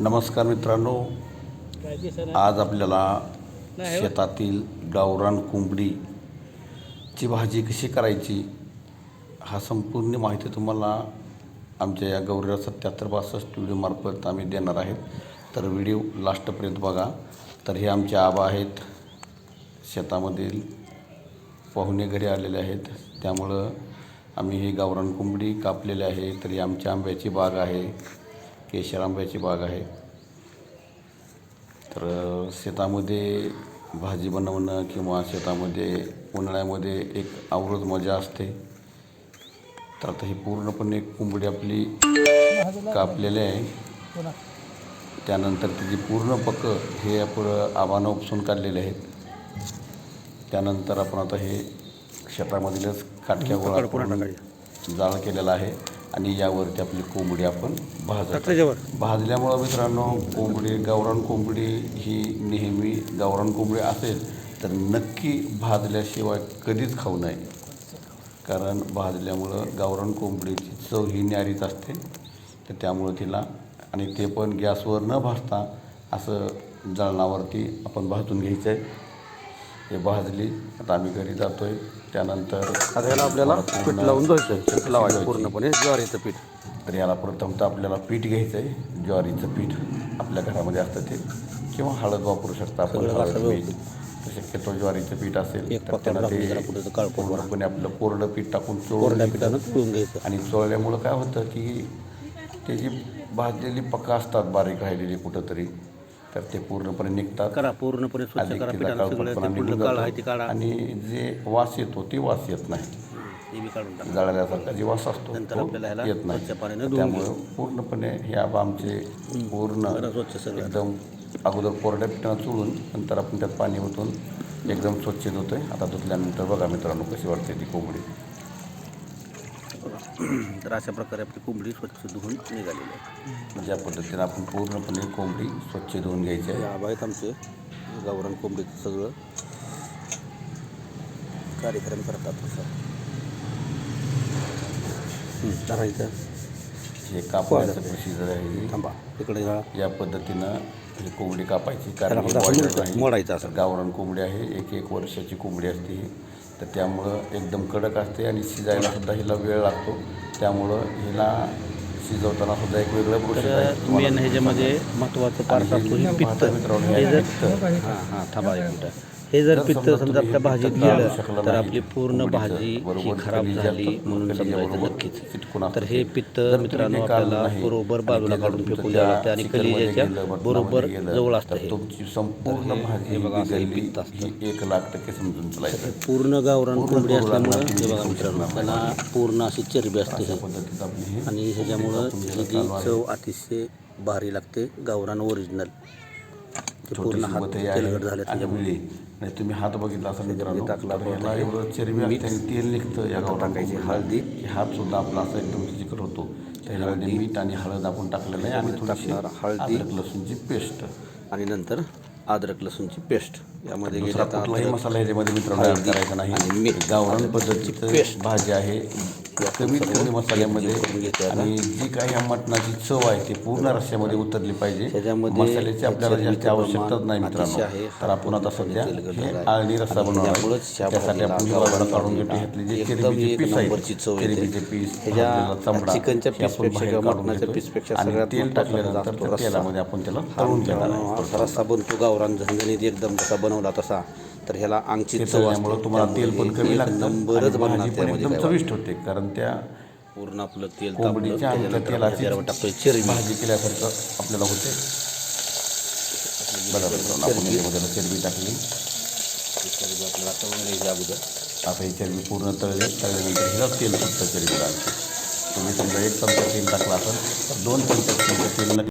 नमस्कार मित्रांनो. आज आपल्याला शेतातील गावरान कोंबडीची भाजी कशी करायची हा संपूर्ण माहिती तुम्हाला आमच्या या गौरीला सत्याहत्तर बासष्ट व्हिडिओमार्फत आम्ही देणार आहेत. तर व्हिडिओ लास्टपर्यंत बघा. तर हे आमचे आबा आहेत. शेतामधील पाहुणे घरी आलेले आहेत. त्यामुळं आम्ही ही गावरान कोंबडी कापलेली आहे. तर आमच्या आंब्याची बाग आहे. केशर आंब्याची बाग आहे. तर शेतामध्ये भाजी बनवणं किंवा शेतामध्ये उन्हाळ्यामध्ये एक आवरत मजा असते. तर आता ही पूर्णपणे कोंबडी आपली कापलेली आहे. त्यानंतर तिची पूर्ण पकं हे आपण आबानं उपसून काढलेले आहेत. त्यानंतर आपण आता हे शेतामधीलच काटक्या गोळा जाळ केलेला आहे. आणि यावरती आपली कोंबडी आपण भाजत. भाजल्यामुळं मित्रांनो कोंबडी गावरान कोंबडी ही नेहमी गावरान कोंबडी असेल तर नक्की भाजल्याशिवाय कधीच खाऊ नये. कारण भाजल्यामुळं गावरान कोंबडीची चव ही न्यारीच असते. तर त्यामुळं तिला आणि ते पण गॅसवर न भाजता असं जळणावरती आपण भाजून घ्यायचं आहे हे भाजली आता आम्ही घरी जातो आहे त्यानंतर आता ह्याला आपल्याला पीठ लावून धुवायचं पीठ लावायचं पूर्णपणे ज्वारीचं पीठ. तर याला प्रथमतः आपल्याला पीठ घ्यायचं आहे ज्वारीचं पीठ आपल्या घरामध्ये असतं ते. किंवा हळद वापरू शकता आपण हळद शक्यतो ज्वारीचं पीठ असेल तर त्याला ते. पूर्णपणे आपलं कोरडं पीठ टाकून घ्यायचं. पिठानं पिळून घ्यायचं. आणि चोळल्यामुळं काय होतं की ते जी भाजलेली पकं असतात बारीक राहिलेली कुठंतरी तर ते पूर्णपणे निघतात. करा पूर्णपणे स्वच्छ अधिक करा तिला पिठानं सगळं काळपटपणा ते निघून पुढलं काळ आहे ते जातो. काढा. आणि जे वास येतो ते वास येत नाही. ते बी काढून टाका. जळल्यासारखा जे वास असतो नंतर तो आपल्याला ह्याला येत नाही. स्वच्छ पाण्याने धुवून त्यामुळं पूर्णपणे हे आबा आमचे पूर्ण स्वच्छ सगळं एकदम अगोदर कोरड्या पिठानं चोळून नंतर आपण त्यात पाणी ओतून एकदम स्वच्छ धुतोय. आता धुतल्यानंतर बघा मित्रांनो कशी वाटते ती कोंबडी. तर अशा प्रकारे आपली कोंबडी स्वच्छ धुवून निघालेली आहे. ज्या पद्धतीनं आपण पूर्णपणे कोंबडी स्वच्छ धुवून घ्यायची आहे. आबा आहेत आमचे गावरान कोंबडीचं सगळं कार्यक्रम करतात तसं हं, धरायचं हे कापण्याचं प्रोसिजर आहे थांबा जरा या. पद्धतीनं ही कोंबडी कापायची. कारण. मोडायचं असं. गावरान कोंबडी आहे एक एक वर्षाची कोंबडी असते ही. तर त्यामुळं एकदम कडक असते आणि शिजायला सुद्धा हिला वेळ लागतो. त्यामुळं हिला शिजवताना सुद्धा एक वेगळं मेन ह्याच्यामध्ये महत्त्वाचं पार्ट असतो हे पित्त. हे हे जर. हां हां थांबा एक मिनटं. हे जर पित्त समजा आपल्या भाजीत गेलं तर आपली पूर्ण भाजी ही खराब झाली म्हणून समजायचं नक्कीच तर हे. पित्त मित्रांनो आपल्याला बरोबर बाजूला काढून फेकून द्यावं लागतं आणि कलिजाच्या बरोबर जवळ असतं हे तुमची संपूर्ण भाजी बघा असं हे पित्त असतं. एक लाख टक्के समजून चालायचं पूर्ण गावरान कोंबडी असल्यामुळं हे बघा मित्रांनो आपल्याला पूर्ण अशी चरबी असते हे आणि ह्याच्यामुळं. चव अतिशय भारी लागते गावरान ओरिजिनल पूर्ण हात तेलकट झाले त्याच्यामुळे. तुम्ही हात बघितला असा मित्रांनो टाकला एवढं चरबी तेल निघतं या गावरान टाकायची. हळदी. हात सुद्धा आपला असा एकदम चिकट होतो. त्याच्यामध्ये मीठ आणि हळद आपण टाकलेलं आहे. आणि टाकणार हळदी. लसूणची पेस्ट. आणि नंतर अद्रक लसूणची पेस्ट. यामध्ये गेली कुठलाही मसाला ह्याच्यामध्ये मित्रांनो करायचा नाही. गावरान पद्धतीचं भाजी आहे. कमीत कमी मसाल्यामध्ये. आणि जी काही ह्या मटणाची चव आहे ती पूर्ण रस्स्यामध्ये उतरली पाहिजे त्याच्यामध्ये मसाल्याची आपल्याला जास्त प्रमाण नाही मित्रांनो आहे. तर आपण आता सध्या आहे. आळणी रस्सा बनवणार आहे. त्यासाठी आपण बाजूला काढून घेतली जे चरबीचे पीस येते. चरबीचे पीस चामडा चिकनच्या पीसपेक्षा मटणाच्या. पीसपेक्षा आणि सगळ्यात तेल टाकल्यानंतर त्या. तेलामध्ये आपण त्याला तळून घेणार आहे असा रस्सा बनतो गावरान झणझणीत एकदम जसा बनवला तसा तर ह्याला अंगची ते चव असते तुम्हाला तेल पण कमी लागतं नंबरच बनणार त्यामध्ये चविष्ट होते कारण त्या पूर्ण आपलं तेल कोंबडीच्या आणि त्या तेलाची चरबी भाजी केल्यासारखं आपल्याला होते. बघा मित्रांनो आपण याच्यामध्ये आता चरबी टाकली. चरबी आपल्याला तळून घ्यायची अगोदर. आता ही चरबी पूर्ण तळली. तळल्यानंतर हिला तेल सुटतं चरबीला तुम्ही समजा एक चमचा तेल टाकला असेल तर दोन चमचा तेल नक्की